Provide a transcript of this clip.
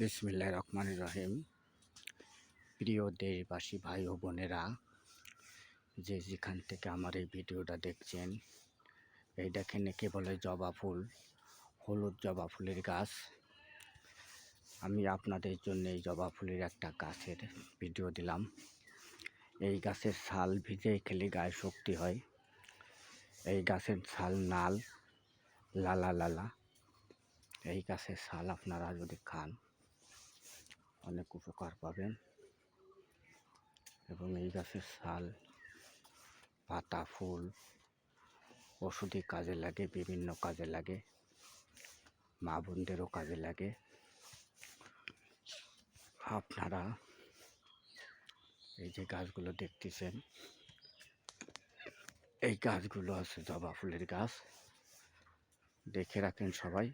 বিসমিল্লাহ রহমান রহিম। প্রিয় দেশবাসী, ভাই ও বোনেরা, যে যেখান থেকে আমার এই ভিডিওটা দেখছেন, এই দেখেন একে বলে জবা ফুল, হলুদ জবা ফুলের গাছ। আমি আপনাদের জন্য এই জবা ফুলের একটা গাছের ভিডিও দিলাম। এই গাছের ছাল ভিজে খেলে গায়ে শক্তি হয়। এই গাছের ছাল নাল লালা লালা। এই গাছের ছাল আপনারা যদি খান অনেক উপকার পাবেন। এবং এই গাছের ছাল পাতা, ফুল ওষুধি কাজে লাগে, বিভিন্ন কাজে লাগে, মা বোনদেরও কাজে লাগে। আপনারা এই যে গাছগুলো দেখতেছেন, এই গাছগুলো আছে জবা ফুলের গাছ। দেখে রাখেন সবাই।